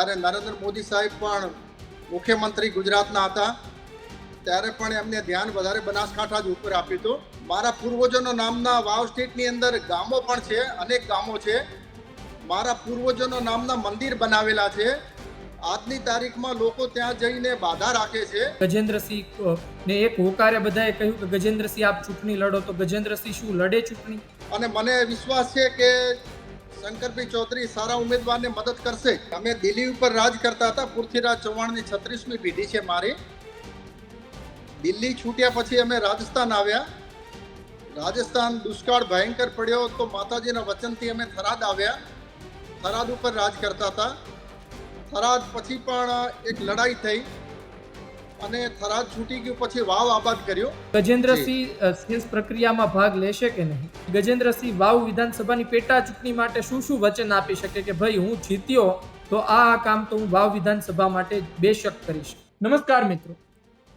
જ્યારે નરેન્દ્ર મોદી સાહેબ પણ મુખ્યમંત્રી ગુજરાતના હતા ત્યારે પણ એમને ધ્યાન વધારે બનાસકાંઠા જ ઉપર આપ્યું હતું. મારા પૂર્વજોના નામના વાવ સ્ટેટની અંદર ગામો પણ છે અનેક ગામો છે. મારા પૂર્વજોના નામના મંદિર બનાવેલા છે. આજની તારીખમાં લોકો ત્યાં જઈને બાધા રાખે છે. ગજેન્દ્રસિંહ ને એક હોકારે બધાએ કહ્યું કે ગજેન્દ્રસિંહ આપ ચૂંટણી લડો તો ગજેન્દ્રસિંહ શું લડે ચૂંટણી? અને મને વિશ્વાસ છે કે શંકરભાઈ ચૌધરી સારા ઉમેદવારને મદદ કરશે. અમે દિલ્હી ઉપર રાજ કરતા હતા. પૃથ્વીરાજ ચૌહાણની છત્રીસમી પેઢી છે મારી. દિલ્હી છૂટ્યા પછી અમે રાજસ્થાન આવ્યા. રાજસ્થાન દુષ્કાળ ભયંકર પડ્યો તો માતાજીના વચનથી અમે થરાદ આવ્યા. થરાદ ઉપર રાજ કરતા હતા. થરાદ પછી પણ એક લડાઈ થઈ. અને થરાદ છૂટી ગયું પછી વાવ આબાદ કર્યો. ગજેન્દ્રસિંહ શેષ પ્રક્રિયામાં ભાગ લેશે કે નહીં? ગજેન્દ્રસિંહ, વાવ વિધાનસભાની પેટા ચૂંટણી માટે શું શું વચન આપી શકે કે ભાઈ હું જીત્યો, તો આ કામ તો હું વાવ વિધાનસભા માટે બેશક કરીશ. નમસ્કાર મિત્રો.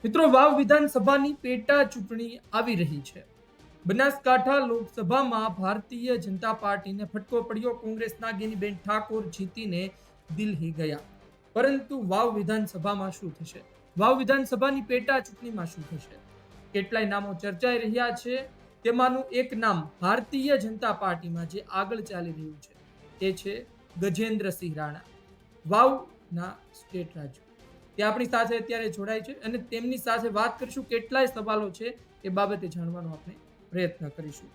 મિત્રો, વાવ વિધાનસભાની પેટા ચૂંટણી આવી રહી છે. બનાસકાંઠા લોકસભામાં ભારતીય જનતા પાર્ટીને ફટકો પડ્યો કોંગ્રેસના ગિનીબેન ઠાકોર જીતીને દિલ્હી ગયા. પરંતુ વાવ વિધાનસભામાં શું થશે? વાવ વિધાનસભાની પેટા ચૂંટણીમાં શું થશે? કેટલાય નામો ચર્ચાઈ રહ્યા છે. તેમાંનું એક નામ ભારતીય જનતા પાર્ટીમાં જે આગળ ચાલી રહ્યું છે તે છે ગજેન્દ્રસિંહ રાણા વાવના સ્ટેટ રાજ્યો. તે આપણી સાથે અત્યારે જોડાય છે અને તેમની સાથે વાત કરીશું કેટલાય સવાલો છે એ બાબતે જાણવાનો આપણે પ્રયત્ન કરીશું.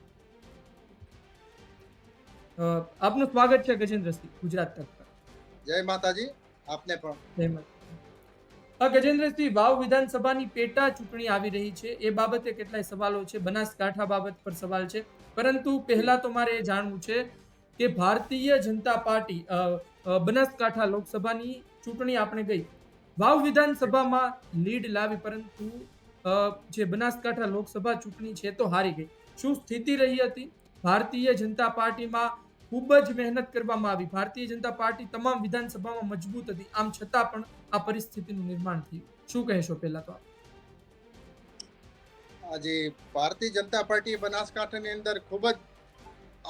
આપનું સ્વાગત છે ગજેન્દ્રસિંહ ગુજરાત તક જય માતાજી આપને પણ. જહેમત આ ગજેન્દ્રસિંહ, વાવ વિધાનસભાની પેટા ચૂંટણી આવી રહી છે. એ બાબતે કેટલાય સવાલો છે. બનાસકાંઠા બાબત પર સવાલ છે. પરંતુ પહેલા તો મારે એ જાણવું છે કે ભારતીય જનતા પાર્ટી બનાસકાંઠા લોકસભાની ચૂંટણી આપણે ગઈ. વાવ વિધાનસભામાં લીડ લાવી પરંતુ જે બનાસકાંઠા લોકસભા ચૂંટણી છે તો હારી ગઈ. શું સ્થિતિ રહી હતી? ભારતીય જનતા પાર્ટીમાં ખૂબ જ મહેનત કરવામાં આવી. ભારતીય જનતા પાર્ટી તમામ વિધાનસભામાં મજબૂત હતી. આમ છતાં પણ આ પરિસ્થિતિનું નિર્માણ થયું. શું કહેશો પહેલા તો આજે ભારતીય જનતા પાર્ટીએ બનાસકાંઠાની અંદર ખૂબ જ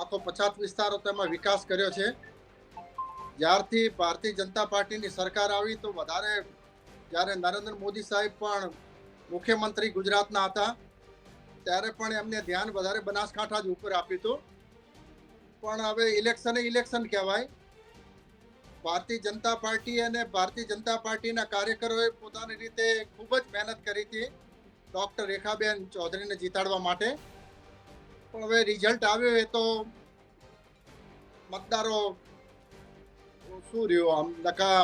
આખો પછાત વિસ્તારો તેમાં વિકાસ કર્યો છે. જ્યારથી ભારતીય જનતા પાર્ટીની સરકાર આવી તો વધારે જ્યારે નરેન્દ્ર મોદી સાહેબ પણ મુખ્યમંત્રી ગુજરાતના હતા, ત્યારે પણ એમને ધ્યાન વધારે બનાસકાંઠા જ ઉપર આપ્યું હતું. પણ હવે ઇલેક્શન ઇલેક્શન કહેવાય. ભારતીય જનતા પાર્ટી અને ભારતીય જનતા પાર્ટીના કાર્યકરોએ પોતાની રીતે ખૂબ જ મહેનત કરી હતી ડૉક્ટર રેખાબેન ચૌધરીને જીતાડવા માટે. પણ હવે રિઝલ્ટ આવ્યો એ તો મતદારો શું રહ્યું આમ? નકા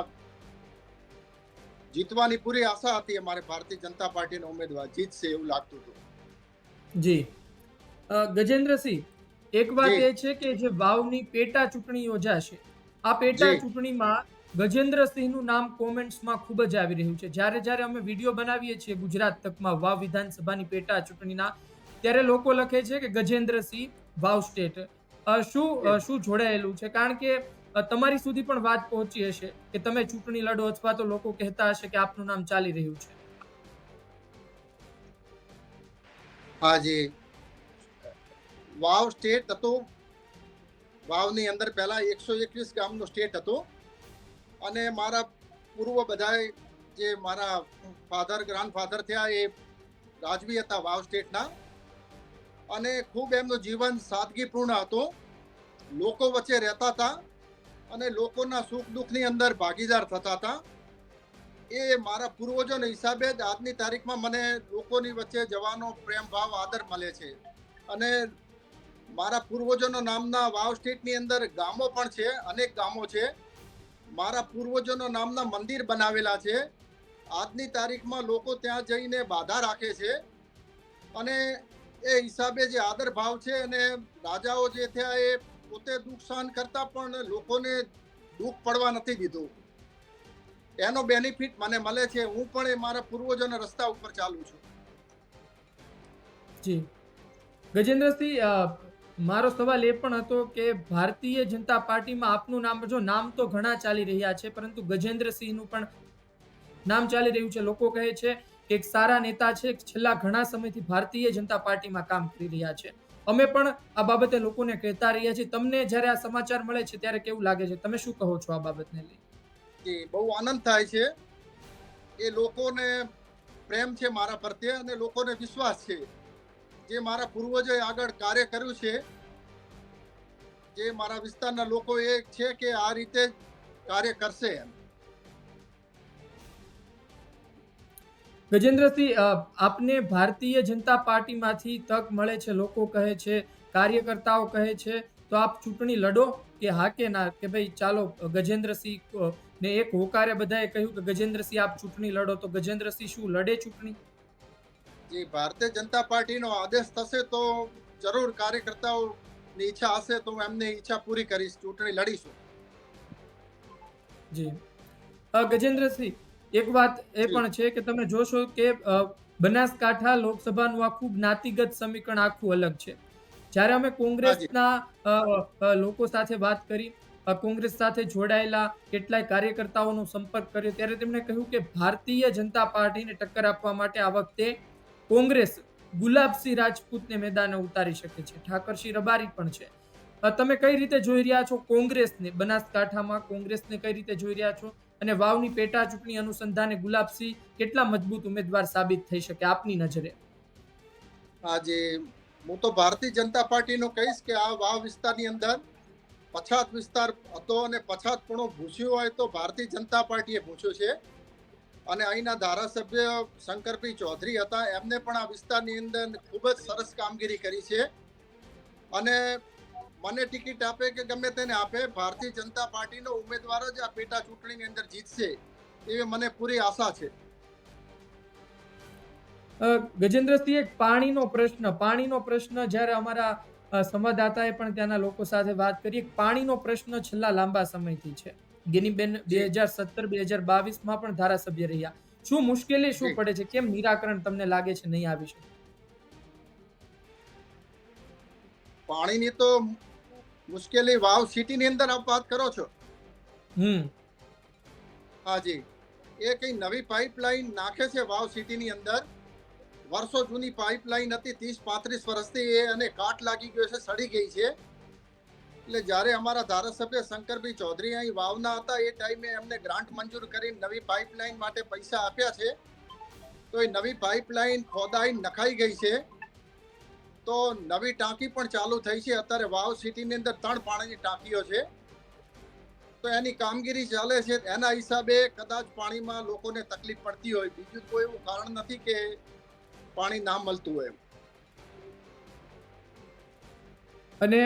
જીતવાની પૂરી આશા હતી અમારે ભારતીય જનતા પાર્ટીનો ઉમેદવાર જીતશે એવું લાગતું હતું. જી. ગજેન્દ્રસિંહ એક વાત એ છે કે જે વાવની પેટા ચૂંટણી યોજાશે આ પેટા. ચૂંટણીમાં ગજેન્દ્રસિંહનું નામ કોમેન્ટ્સમાં ખૂબ જ આવી રહ્યું છે. જ્યારે જ્યારે અમે વીડિયો બનાવીએ છીએ ગુજરાત તકમાં વાવ વિધાનસભાની પેટા ચૂંટણીના ત્યારે લોકો લખે છે કે ગજેન્દ્રસિંહ વાવ સ્ટેટ. શું શું જોડાયેલું છે? કારણ કે તમારી સુધી પણ વાત પહોંચી હશે કે તમે ચૂંટણી લડો અથવા તો લોકો કહેતા હશે કે આપનું નામ ચાલી રહ્યું છે. હાજી વાવ સ્ટેટ હતો. વાવની અંદર પહેલા એકસો એકવીસ ગામનો સ્ટેટ હતો. અને મારા પૂર્વ બધાએ જે મારા ફાધર, ગ્રાન્ડફાધર થયા એ રાજવી હતા વાવ સ્ટેટના. અને ખૂબ એમનું જીવન સાદગીપૂર્ણ હતું. લોકો વચ્ચે રહેતા હતા અને લોકોના સુખ દુઃખની અંદર ભાગીદાર થતા હતા. એ મારા પૂર્વજોના હિસાબે જ આજની તારીખમાં મને લોકોની વચ્ચે જવાનો પ્રેમ, ભાવ, આદર મળે છે. અને મારા પૂર્વજોનો નામના વાવ સ્ટેટની અંદર ગામો પણ છે, અનેક ગામો છે. મારા પૂર્વજોના નામના મંદિર બનાવેલા છે. આજની તારીખમાં લોકો ત્યાં જઈને બાધા રાખે છે. અને એ હિસાબે જે આદર ભાવ છે અને રાજાઓ જે થયા એ પોતે દુઃખ સહન કરતા પણ લોકોને દુઃખ પડવા નથી દીધું. એનો બેનિફિટ મને મળે છે. હું પણ એ મારા પૂર્વજોના રસ્તા ઉપર ચાલું છું. જી. ગજેન્દ્રસિંહ મારો સવાલ એ પણ હતો કે ભારતીય જનતા પાર્ટીમાં આપનું નામ, જો નામ તો ઘણા ચાલી રહ્યા છે, પરંતુ ગજેન્દ્રસિંહનું પણ નામ ચાલી રહ્યું છે. લોકો કહે છે કે એક સારા નેતા છે છેલ્લા ઘણા સમયથી ભારતીય જનતા પાર્ટીમાં કામ કરી રહ્યા છે. અમે પણ આ બાબતે લોકોને કહેતા રહ્યા છીએ. તમને જ્યારે આ સમાચાર મળે છે, ત્યારે કેવું લાગે છે? તમે શું કહો છો આ બાબતને લઈ? બહુ આનંદ થાય છે એ લોકોને પ્રેમ છે મારા પ્રત્યે અને લોકોને વિશ્વાસ છે. જે મારા પૂર્વજોએ આગળ કાર્ય કર્યું છે, જે મારા વિસ્તારના લોકો એ છે કે આ રીતે કાર્ય કરશે એમ. ગજેન્દ્રસિંહ આપને ભારતીય જનતા પાર્ટીમાંથી તક મળે છે, લોકો કહે છે, કાર્યકર્તાઓ કહે છે, તો આપ ચૂંટણી લડો કે હા કે ના? કે ભાઈ, ચાલો, ગજેન્દ્રસિંહ ને એક હોકારે બધાએ કહ્યું કે ગજેન્દ્રસિંહ, આપ ચૂંટણી લડો, તો ગજેન્દ્રસિંહ શું લડે ચૂંટણી? જે ભારતીય જનતા પાર્ટીનો આદેશ થશે તો જરૂર કાર્યકર્તાઓની ઈચ્છા હશે તો હું એમની ઈચ્છા પૂરી કરીશ ચૂંટણી લડીશું. જી. ગજેન્દ્રસિંહ એક વાત એ પણ છે કે તમે જોશો કે બનાસકાંઠા લોકસભાનું આખું જ્ઞાતિગત સમીકરણ આખું અલગ છે. જ્યારે અમે કોંગ્રેસના લોકો સાથે વાત કરી કોંગ્રેસ સાથે જોડાયેલા કેટલાય કાર્યકર્તાઓનો સંપર્ક કર્યો ત્યારે તેમણે કહ્યું કે ભારતીય જનતા પાર્ટીને ટક્કર આપવા માટે આ વખતે કોંગ્રેસ ગુલાબસિંહ રાજપૂતને મેદાને ઉતારી શકે છે. ઠાકરસિંહ રબારી પણ છે. તમે કઈ રીતે જોઈ રહ્યા છો કોંગ્રેસને? બનાસકાંઠામાં કોંગ્રેસને કઈ રીતે જોઈ રહ્યા છો? અને વાવની પેટા ચૂંટણી અનુસંધાને ગુલાબસિંહ કેટલા મજબૂત ઉમેદવાર સાબિત થઈ શકે આપની નજરે? આજે હું તો ભારતીય જનતા પાર્ટીનો કહીશ કે આ વાવ વિસ્તારની અંદર પછાત વિસ્તાર હતો અને પછાત પછાતપણું ભૂસ્યું હોય તો ભારતીય જનતા પાર્ટીએ ભૂસ્યું છે. અને અહીંના ધારાસભ્ય શંકરભાઈ ચૌધરી હતા. એમને પણ આ વિસ્તારની અંદર ખૂબ જ સરસ કામગીરી કરી છે. અને મને ટિકિટ આપે કે ગમે તેને આપે, ભારતીય જનતા પાર્ટીનો ઉમેદવાર જ આ પેટા ચૂંટણીની અંદર જીતશે એવી મને પૂરી આશા છે. ગજેન્દ્રસિંહ એક પાણીનો પ્રશ્ન પાણીનો પ્રશ્ન જ્યારે અમારા સંવાદદાતાએ પણ ત્યાંના લોકો સાથે વાત કરી પાણીનો પ્રશ્ન છેલ્લા લાંબા સમયથી છે. ગિનીબેન બે હજાર સત્તર બે હજાર બાવીસમાં પણ ધારાસભ્ય રહ્યા. શું મુશ્કેલી શું પડે છે? કેમ નિરાકરણ તમને લાગે છે નહીં આવી શકે? પાણીની તો મુશ્કેલી વાવ સિટીની અંદર આપ વાત કરો છો. હમ. હાજી એ કઈ નવી પાઇપલાઇન નાખે છે વાવ સિટીની અંદર? વર્ષો જૂની પાઇપલાઇન હતી ત્રીસ પાંત્રીસ વર્ષથી એ અને કાટ લાગી ગયો છે સડી ગઈ છે. એટલે જ્યારે અમારા ધારાસભ્ય શંકરભાઈ ચૌધરી અહીં વાવના હતા, એ ટાઈમે એમને ગ્રાન્ટ મંજૂર કરી નવી પાઇપલાઇન માટે પૈસા આપ્યા છે. તો એ નવી પાઇપલાઇન ખોદાઈ નખાઈ ગઈ છે. તો નવી ટાંકી પણ ચાલુ થઈ છે. અત્યારે વાવ સિટીની અંદર ત્રણ પાણીની ટાંકીઓ છે. તો એની કામગીરી ચાલે છે. એના હિસાબે કદાચ પાણીમાં લોકોને તકલીફ પડતી હોય. બીજું કોઈ એવું કારણ નથી કે પાણી ના મળતું હોય અને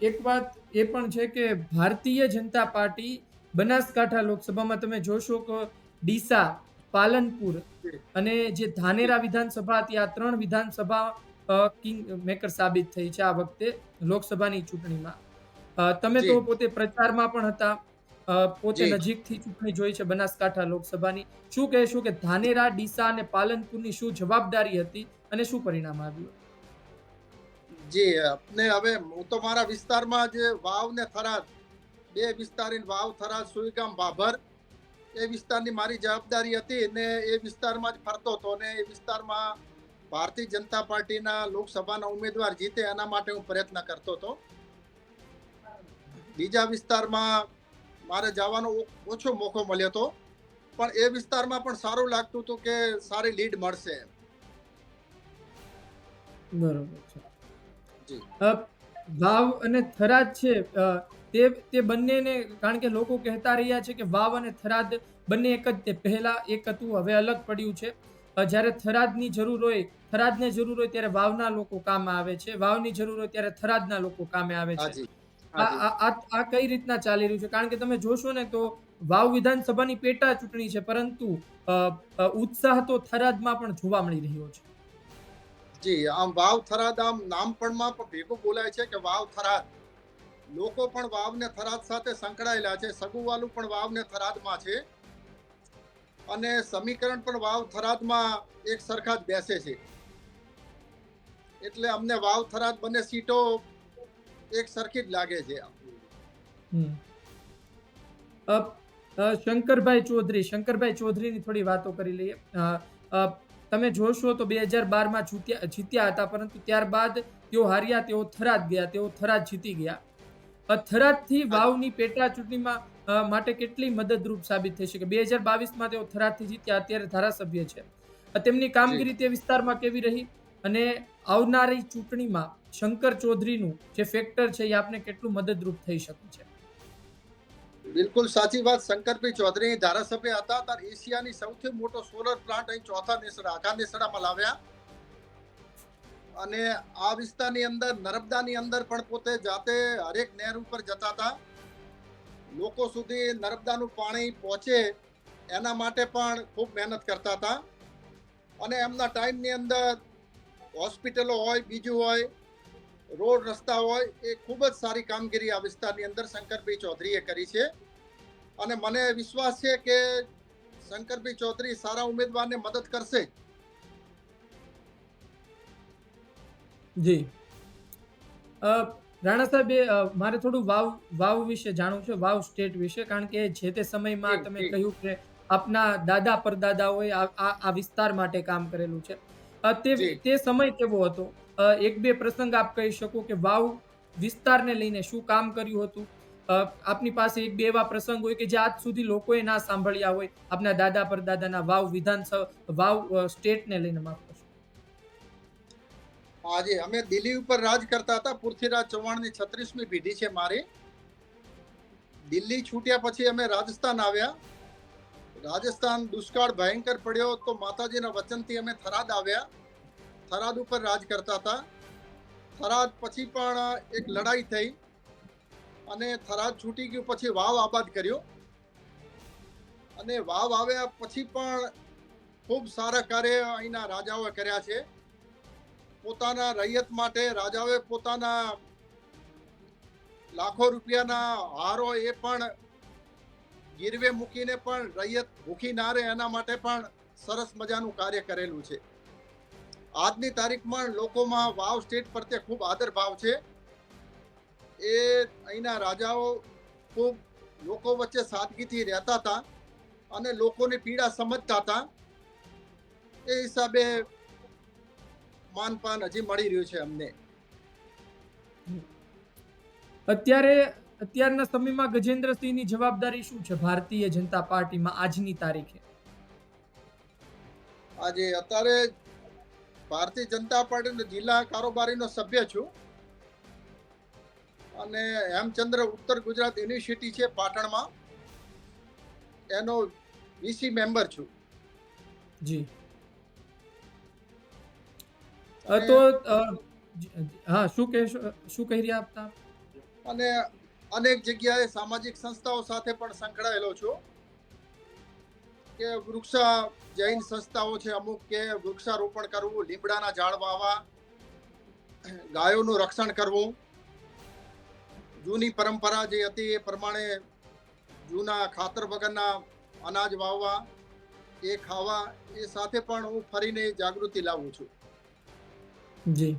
એક વાત એ પણ છે કે ભારતીય જનતા પાર્ટી બનાસકાંઠા લોકસભામાં તમે જોશો કે ડીસા પાલનપુર અને જે ધાનેરા વિધાનસભા હતી આ ત્રણ વિધાનસભા કિંગ મેકર સાબિત થઈ છે આ વખતે લોકસભાની ચૂંટણીમાં. તમે તો પોતે પ્રચારમાં પણ હતા. પોતે નજીકથી ચૂંટણી જોઈ છે બનાસકાંઠા લોકસભાની. શું કહેશો કે ધાનેરા ડીસા અને પાલનપુરની શું જવાબદારી હતી અને શું પરિણામ આવ્યું? જી, આપને હવે હું તો મારા વિસ્તારમાં જે વાવ ને થરાદ, બે વિસ્તારની વાવ, થરાદ, સુઈગામ ભાભર એ વિસ્તારની મારી જવાબદારી હતી ને એ વિસ્તારમાં જ ફરતો હતો ને એ વિસ્તારમાં ભારતીય જનતા પાર્ટીના લોકસભાના ઉમેદવાર જીતે એના માટે હું પ્રયત્ન કરતો હતો બીજા વિસ્તારમાં મારે જવાનો ઓછો મોકો મળ્યો હતો, પણ એ વિસ્તારમાં પણ સારું લાગતું હતું કે સારી લીડ મળશે. બરોબર છે વાવ અને થરાદ છે. તે તે બંનેને કારણ કે લોકો કહેતા રહ્યા છે કે વાવ અને થરાદ બંને એક જ તે પહેલા એક હતું હવે અલગ પડ્યું છે. જ્યારે થરાદની જરૂર હોય થરાદને જરૂર હોય ત્યારે વાવના લોકો કામ આવે છે. વાવની જરૂર હોય ત્યારે થરાદના લોકો કામે આવે છે. આ કઈ રીતના ચાલી રહ્યું છે? કારણ કે તમે જોશો ને તો વાવ વિધાનસભાની પેટા ચૂંટણી છે પરંતુ ઉત્સાહ તો થરાદમાં પણ જોવા મળી રહ્યો છે. જી, આમ વાવ થરાદ આમ નામપણમાં પણ ભેગું બોલાય છે કે વાવ થરાદ. લોકો પણ વાવને થરાદ સાથે સંકળાયેલા છે. સગુવાલું પણ વાવને થરાદમાં છે. અને સમીકરણ પણ વાવ થરાદમાં એક સરખા જ બેસે છે. એટલે અમને વાવ થરાદ બંને સીટો એક સરખી જ લાગે છે. શંકરભાઈ ચૌધરી, શંકરભાઈ ચૌધરીની થોડી વાતો કરી લઈએ. તમે જોશો તો બે હજાર બારમાં જીત્યા જીત્યા હતા પરંતુ ત્યારબાદ તેઓ હાર્યા તેઓ થરાદ ગયા તેઓ થરાદ જીતી ગયા. થરાદથી વાવની પેટા ચૂંટણીમાં માટે કેટલી મદદરૂપ સાબિત થઈ શકે? બે હજાર બાવીસમાં તેઓ થરાદથી જીત્યા અત્યારે ધારાસભ્ય છે. તેમની કામગીરી તે વિસ્તારમાં કેવી રહી? અને આવનારી ચૂંટણીમાં શંકર ચૌધરીનું જે ફેક્ટર છે એ આપને કેટલું મદદરૂપ થઈ શકે છે? બિલકુલ સાચી વાત, શંકરભાઈ ચૌધરી ધારાસભ્ય હતા, ત્યારે એશિયાની સૌથી મોટો સોલર પ્લાન્ટ અહીં ચોથા નેસડા, આખા નેસડામાં લાવ્યા. અને આ વિસ્તારની અંદર, નર્મદાની અંદર પણ પોતે જાતે હરેક નહેર ઉપર જતા હતા. લોકો સુધી નર્મદાનું પાણી પહોંચે એના માટે પણ ખૂબ મહેનત કરતા હતા. અને એમના ટાઈમની અંદર હોસ્પિટલો હોય, બીજું હોય, રોડ રસ્તા હોય, એ ખૂબ જ સારી કામગીરી આ વિસ્તારની અંદર શંકરભાઈ ચૌધરીએ કરી છે. અને મને વિશ્વાસ છે કે શંકરભાઈ ચૌધરી સારા ઉમેદવારને મદદ કરશે. જી. રાણા સાહેબ મારે થોડું વાવ વાવ વિશે જાણવું છે વાવ સ્ટેટ વિશે કારણ કે જે તે સમયમાં તમે કહ્યું કે આપના દાદા પરદાદાઓએ આ આ- વિસ્તાર માટે કામ કરેલું છે. તે તે સમય કેવો હતો? એક બે પ્રસંગ આપ કહી શકો કે વાવ વિસ્તારને લઈને શું કામ કર્યું હતું? આપની પાસે એક બે એવા પ્રસંગ હોય કે જે આજ સુધી લોકોએ ના સાંભળ્યા હોય, આપના દાદા પરદાદાના વાવ વિધાનસભા વાવ સ્ટેટને લઈને માફ કરશો. આજે અમે દિલ્હી ઉપર રાજ કરતા હતા, પૃથ્વીરાજ ચૌહાણની છત્રીસમી પેઢી છે મારી. દિલ્હી છૂટ્યા પછી અમે રાજસ્થાન આવ્યા. રાજસ્થાન દુષ્કાળ ભયંકર પડ્યો તો માતાજીના વચનથી અમે થરાદ આવ્યા. થરાદ ઉપર રાજ કરતા હતા. થરાદ પછી પણ એક લડાઈ થઈ. અને થરાદ છૂટી ગયું, પછી વાવ આબાદ કર્યો. અને વાવ આવ્યા પછી પણ ખૂબ સારા કાર્ય અહીંના રાજાઓએ કર્યા છે. પોતાના રૈયત માટે રાજાઓએ પોતાના લાખો રૂપિયાના હારો એ પણ ગીરવે મૂકીને પણ રૈયત ભૂખી ના રહે એના માટે પણ સરસ મજાનું કાર્ય કરેલું છે. આજની તારીખમાં લોકોમાં વાવ સ્ટેટ પ્રત્યે ખૂબ આદર ભાવ છે. એ અહીંના રાજાઓ ખૂબ લોકો વચ્ચે સાદગીથી રહેતા હતા અને લોકોની પીડા સમજતા હતા. એ હિસાબે માનપાન હજી મળી રહ્યું છે અમને. અત્યારે અત્યારના સમયમાં ગજેન્દ્રસિંહની જવાબદારી શું છે ભારતીય જનતા પાર્ટીમાં આજની તારીખે? આજે અત્યારે ભારતીય જનતા પાર્ટીનો જિલ્લા કારોબારીનો સભ્ય છું. અને હેમચંદ્ર ઉત્તર ગુજરાત યુનિવર્સિટી છે પાટણમાં. એનો વીસી મેમ્બર છું. જી. તો હા શું કહેશો શું કહી રહ્યા આપતા અને અનેક જગ્યાએ સામાજિક સંસ્થાઓ સાથે પણ સંકળાયેલો છું. કે વૃક્ષા જૈન સંસ્થાઓ છે અમુક કે વૃક્ષારોપણ કરવું લીમડાના ઝાડ વાવવા ગાયોનું રક્ષણ કરવું. જૂની પરંપરા જે હતી એ પ્રમાણે જૂના ખાતર વગરના અનાજ વાવવા એ ખાવા એ સાથે પણ હું ફરીને જાગૃતિ લાવું છું. જી.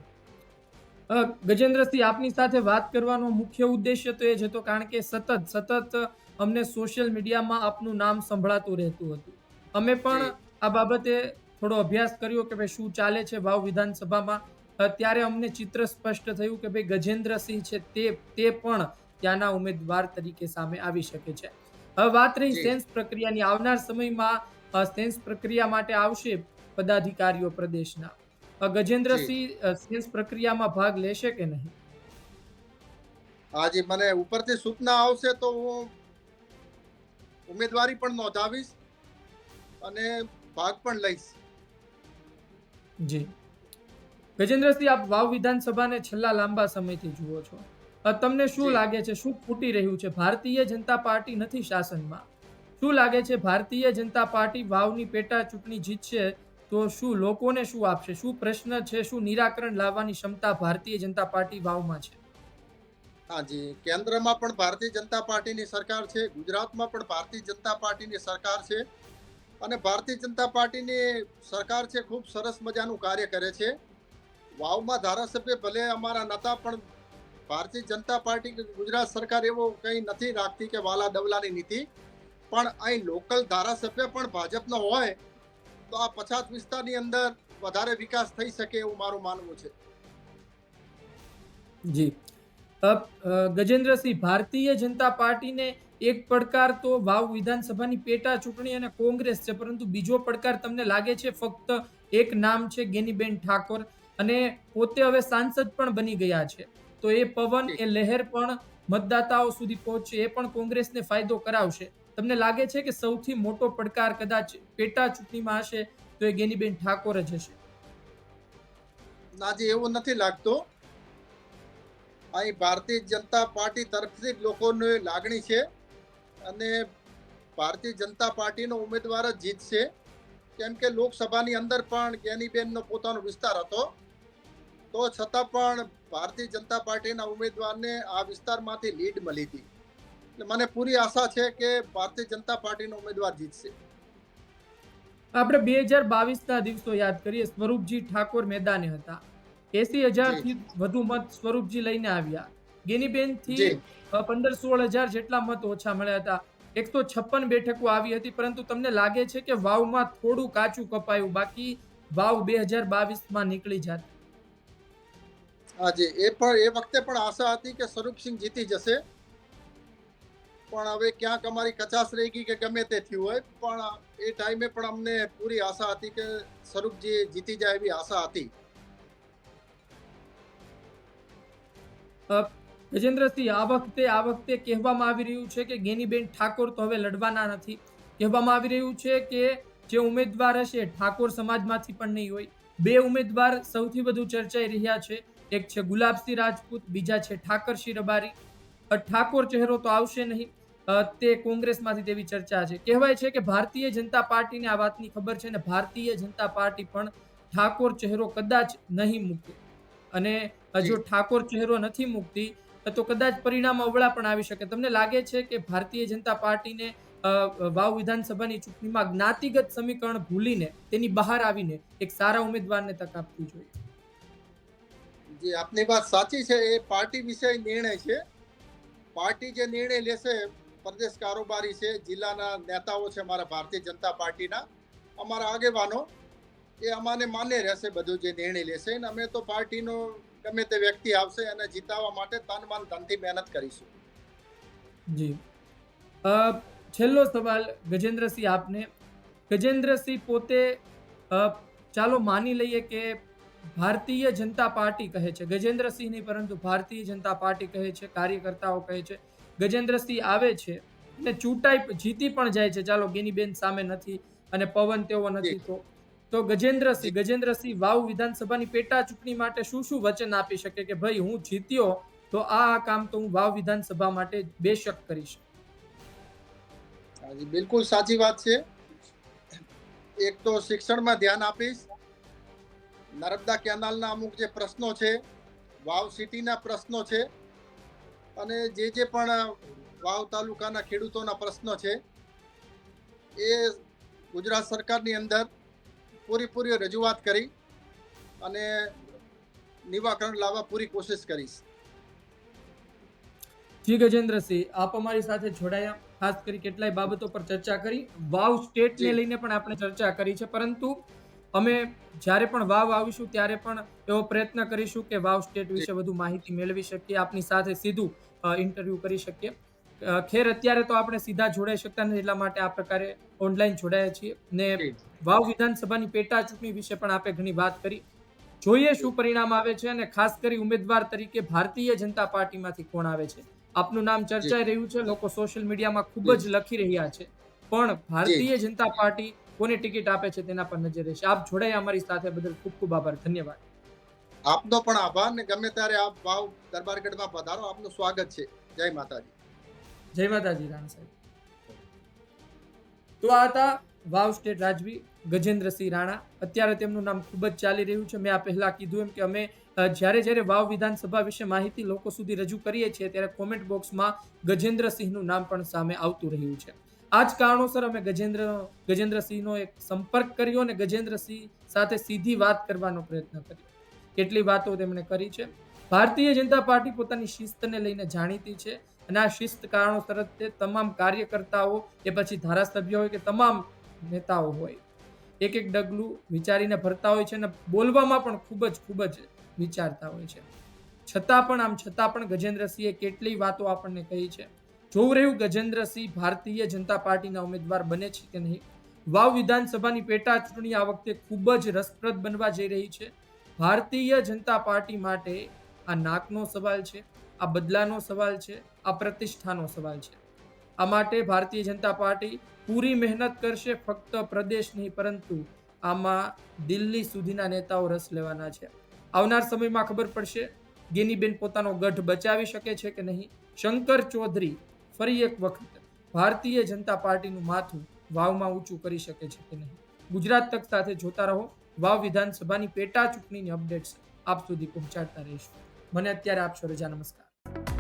ગજેન્દ્રસિંહ આપની સાથે વાત કરવાનો મુખ્ય ઉદ્દેશ્ય તો એ જ હતો કારણ કે સતત સતત અમને સોશિયલ મીડિયામાં આપનું નામ સંભળાતું રહેતું હતું. અમે પણ આ બાબતે થોડો અભ્યાસ કર્યો કે ભાઈ શું ચાલે છે વાવ વિધાનસભામાં. ત્યારે અમને ચિત્ર સ્પષ્ટ થયું કે ભાઈ ગજેન્દ્રસિંહ છે તે તે પણ ત્યાંના ઉમેદવાર તરીકે સામે આવી શકે છે. હવે વાત રહી સેન્સ પ્રક્રિયાની. આવનાર સમયમાં સેન્સ પ્રક્રિયા માટે આવશે પદાધિકારીઓ પ્રદેશના. ગજેન્દ્રસિંહ સેન્સ પ્રક્રિયામાં ભાગ લેશે કે નહીં? આજે મને ઉપરથી સૂચના આવશે તો હું ઉમેદવારી પણ નોંધાવીશ અને ભાગ પણ લઈશ. જી. ગજેન્દ્રસિંહ આપ વાવ વિધાનસભાને છેલ્લા લાંબા સમયથી જુઓ છો. તમને શું લાગે છે? શું ખૂટી રહ્યું છે? ભારતીય જનતા પાર્ટી નથી શાસનમાં. શું લાગે છે? ભારતીય જનતા પાર્ટી વાવની પેટા ચૂંટણી જીતશે તો શું લોકોને શું આપશે? શું પ્રશ્ન છે? શું નિરાકરણ લાવવાની ક્ષમતા ભારતીય જનતા પાર્ટી વાવમાં છે? હાજી કેન્દ્રમાં પણ ભારતીય જનતા પાર્ટીની સરકાર છે. ગુજરાતમાં પણ ભારતીય જનતા પાર્ટીની સરકાર છે. અને ભારતીય જનતા પાર્ટીની સરકાર છે ખૂબ સરસ મજાનું કાર્ય કરે છે. વાવમાં ધારાસભ્ય ભલે અમારા નતા, પણ ભારતીય જનતા પાર્ટી કે ગુજરાત સરકાર એવો કંઈ નથી રાખતી કે વાલા દવલાની નીતિ. પણ અહીં લોકલ ધારાસભ્ય પણ ભાજપનો હોય, તો આ પછાત વિસ્તારની અંદર વધારે વિકાસ થઈ શકે એવું મારું માનવું છે. જી. ગજેન્દ્રસિંહ, ભારતીય જનતા પાર્ટીને એક પડકાર તો વાવ વિધાનસભાની પેટા ચૂંટણી અને કોંગ્રેસ છે, પરંતુ બીજો પડકાર તમને લાગે છે ફક્ત એક નામ છે ગેનીબેન ઠાકોર? અને પોતે હવે સાંસદ પણ બની ગયા છે. તો એ પવન, એ લહેર પણ મતદાતાઓ સુધી પહોંચશે, એ પણ કોંગ્રેસને ફાયદો કરાવશે. તમને લાગે છે કે સૌથી મોટો પડકાર કદાચ પેટા ચૂંટણીમાં હશે, તો એ ગેનીબેન ઠાકોર જ હશે. નાજી એવું નથી લાગતું. અહીં ભારતીય જનતા પાર્ટી તરફથી જ લોકોની લાગણી છે અને ભારતીય જનતા પાર્ટીનો ઉમેદવાર જ જીતશે. કેમ કે લોકસભાની અંદર પણ જ્ઞાનીબેનનો પોતાનો વિસ્તાર હતો. તો છતાં પણ ભારતીય જનતા પાર્ટીના ઉમેદવારને આ વિસ્તારમાંથી લીડ મળી હતી. એટલે મને પૂરી આશા છે કે ભારતીય જનતા પાર્ટીનો ઉમેદવાર જીતશે. આપણે બે હજાર બાવીસના દિવસો યાદ કરીએ. સ્વરૂપજી ઠાકોર મેદાને હતા. એસી હજારથી વધુ મત સ્વરૂપજી લઈને આવ્યા. ગેનીબેનથી પંદર સોળ હજાર જેટલા મત ઓછા મળ્યા હતા. એકસો છપ્પન બેઠકો આવી હતી પરંતુ તમને લાગે છે કે વાવમાં થોડું કાચું કપાયું. બાકી વાવ બે હજાર બાવીસમાં નીકળી જાત. હાજી એ પણ, એ વખતે પણ આશા હતી કે સ્વરૂપસિંહ જીતી જશે. પણ હવે ક્યાંક અમારી કચાશ રહી ગઈ કે ગમે તે થયું હોય. પણ એ ટાઈમે પણ અમને પૂરી આશા હતી કે સ્વરૂપજી જીતી જાય એવી આશા હતી. ગજેન્દ્રસિંહ, આ વખતે આ વખતે કહેવામાં આવી રહ્યું છે કે ગેનીબેન ઠાકોર તો હવે લડવાના નથી. કહેવામાં આવી રહ્યું છે કે જે ઉમેદવાર હશે ઠાકોર સમાજમાંથી પણ નહીં હોય. બે ઉમેદવાર સૌથી વધુ ચર્ચાઈ રહ્યા છે. એક છે ગુલાબસિંહ રાજપૂત બીજા છે ઠાકરસિંહ રબારી. ઠાકોર ચહેરો તો આવશે નહીં. તે કોંગ્રેસમાંથી તેવી ચર્ચા છે. કહેવાય છે કે ભારતીય જનતા પાર્ટીને આ વાતની ખબર છે અને ભારતીય જનતા પાર્ટી પણ ઠાકોર ચહેરો કદાચ નહીં મૂકે. અને જો ઠાકોર ચહેરો નથી મૂકતી તો કદાચ પરિણામ અવળા પણ આવી શકે. તમને લાગે છે કે ભારતીય જનતા પાર્ટીને વાવ વિધાનસભાની ચૂંટણીમાં જ્ઞાતિગત સમીકરણ ભૂલીને તેની બહાર આવીને એક સારા ઉમેદવારને તક આપવી જોઈએ? જે આપની વાત સાચી છે, એ પાર્ટી વિષય નિર્ણય છે. પાર્ટી જે નિર્ણય લેશે, પ્રદેશ કારોબારી છે, જિલ્લાના નેતાઓ છે અમારા ભારતીય જનતા પાર્ટીના, અમારા આગેવાનો, એ અમાને માન્ય રહેશે બધું જે નિર્ણય લેશે. અને અમે તો પાર્ટીનો ગમે તે વ્યક્તિ આવશે અને જીતાવવા માટે તન મન ધનથી મહેનત કરીશું. જી. છેલ્લો સવાલ ગજેન્દ્રસિંહ આપને. ગજેન્દ્રસિંહ પોતે ચાલો માની લઈએ કે ભારતીય જનતા પાર્ટી કહે છે. ગજેન્દ્રસિંહ નહીં, પરંતુ ભારતીય જનતા પાર્ટી કહે છે, કાર્યકર્તાઓ કહે છે. ગજેન્દ્રસિંહ આવે છે અને ચૂંટાઈ જીતી પણ જાય છે. ચાલો, ગેનીબેન સામે નથી અને પવન તેવો નથી તો. તો ગજેન્દ્રસિંહ ગજેન્દ્રસિંહ વાવ વિધાનસભાની પેટા ચૂંટણી માટે શું શું વચન આપી શકે કે ભાઈ, હું જીત્યો તો આ આ કામ તો હું વાવ વિધાનસભા માટે બેશક કરીશ. બિલકુલ સાચી વાત છે. એક તો શિક્ષણમાં ધ્યાન આપીશ નર્મદા કેનાલના અમુક જે પ્રશ્નો છે વાવ સિટીના પ્રશ્નો છે અને જે જે પણ વાવ તાલુકાના ખેડૂતોના પ્રશ્નો છે એ ગુજરાત સરકારની અંદર પૂરેપૂરી રજૂઆત કરી અને નિવાકરણ લાવવા પૂરી કોશિશ કરીશ. જી ગજેન્દ્રસિંહ આપ અમારી સાથે જોડાયા. ખાસ કરી કેટલાય બાબતો પર ચર્ચા કરી. વાવ સ્ટેટને લઈને પણ આપણે ચર્ચા કરી છે પરંતુ અમે જ્યારે પણ વાવ આવીશું ત્યારે પણ એવો પ્રયત્ન કરીશું કે વાવ સ્ટેટ વિશે વધુ માહિતી મેળવી શકીએ આપની સાથે સીધું ઇન્ટરવ્યૂ કરી શકીએ. ખેર અત્યારે તો આપણે સીધા જોડાઈ શકતા નથી એટલા માટે આ પ્રકારે ઓનલાઈન જોડાયા છીએ. ને વાવ વિધાનસભાની પેટા ચૂંટણી વિશે પણ આપણે ઘણી વાત કરી. જોઈએ શું પરિણામ આવે છે અને ખાસ કરી ઉમેદવાર તરીકે ભારતીય જનતા પાર્ટીમાંથી કોણ આવે છે? આપનું નામ ચર્ચાઈ રહ્યું છે લોકો સોશિયલ મીડિયામાં ખૂબ જ લખી રહ્યા છે. પણ ભારતીય જનતા પાર્ટી કોને ટિકિટ આપે છે તેના પર નજર રહેશે. આપ જોડાયા અમારી સાથે બદલ ખૂબ ખૂબ આભાર. ધન્યવાદ. આપનો પણ આભાર ને ગમે ત્યારે આપ વાવ દરબારગઢમાં પધારો. આપનું સ્વાગત છે. જય માતાજી. જય માતાજી રાણા સાહેબ. તો આ હતા વાવ સ્ટેટ રાજવી ગજેન્દ્રસિંહ રાણા. અત્યારે તેમનું નામ ખૂબ જ ચાલી રહ્યું છે. મેં આ પહેલાં કીધું એમ કે અમે જ્યારે જ્યારે વાવ વિધાનસભા વિશે માહિતી લોકો સુધી રજૂ કરીએ છીએ ત્યારે કોમેન્ટ બોક્સમાં ગજેન્દ્રસિંહનું નામ પણ સામે આવતું રહ્યું છે. આ જ કારણોસર અમે ગજેન્દ્ર, ગજેન્દ્રસિંહનો એક સંપર્ક કર્યો અને ગજેન્દ્રસિંહ સાથે સીધી વાત કરવાનો પ્રયત્ન કર્યો. કેટલી વાતો તેમણે કરી છે. ભારતીય જનતા પાર્ટી પોતાની શિસ્તને લઈને જાણીતી છે અને આ શિસ્ત કારણોસર તે તમામ કાર્યકર્તાઓ કે પછી ધારાસભ્ય હોય કે તમામ નેતાઓ હોય. એક એક ડગલું વિચારીને ભરતા હોય છે અને બોલવામાં પણ ખૂબ જ ખૂબ જ વિચારતા હોય છે. છતાં પણ, આમ છતાં પણ ગજેન્દ્રસિંહે કેટલી વાતો આપણને કહી છે. જોવું રહ્યું ગજેન્દ્રસિંહ ભારતીય જનતા પાર્ટીના ઉમેદવાર બને છે કે નહીં? વાવ વિધાનસભાની પેટા ચૂંટણી આ વખતે ખૂબ જ રસપ્રદ બનવા જઈ રહી છે. ભારતીય જનતા પાર્ટી માટે આ નાકનો સવાલ છે, આ બદલાનો સવાલ છે, આ પ્રતિષ્ઠાનો સવાલ છે. આ માટે ભારતીય જનતા પાર્ટી પૂરી મહેનત કરશે, ફક્ત પ્રદેશ નહીં, પરંતુ આમાં દિલ્હી સુધીના નેતાઓ રસ લેવાના છે. આવનાર સમયમાં ખબર પડશે, ગેનીબેન પોતાનો ગઢ બચાવી શકે છે કે નહીં? શંકર ચૌધરી ફરી એક વખત ભારતીય જનતા પાર્ટીનું માથું વાવમાં ઊંચું કરી શકે છે કે નહીં? ગુજરાત તક સાથે જોતા રહો. વાવ વિધાનસભાની પેટા ચૂંટણીની અપડેટ્સ આપ સુધી પહોંચાડતા રહીશું. મને અત્યારે આપશો રજા નમસ્કાર.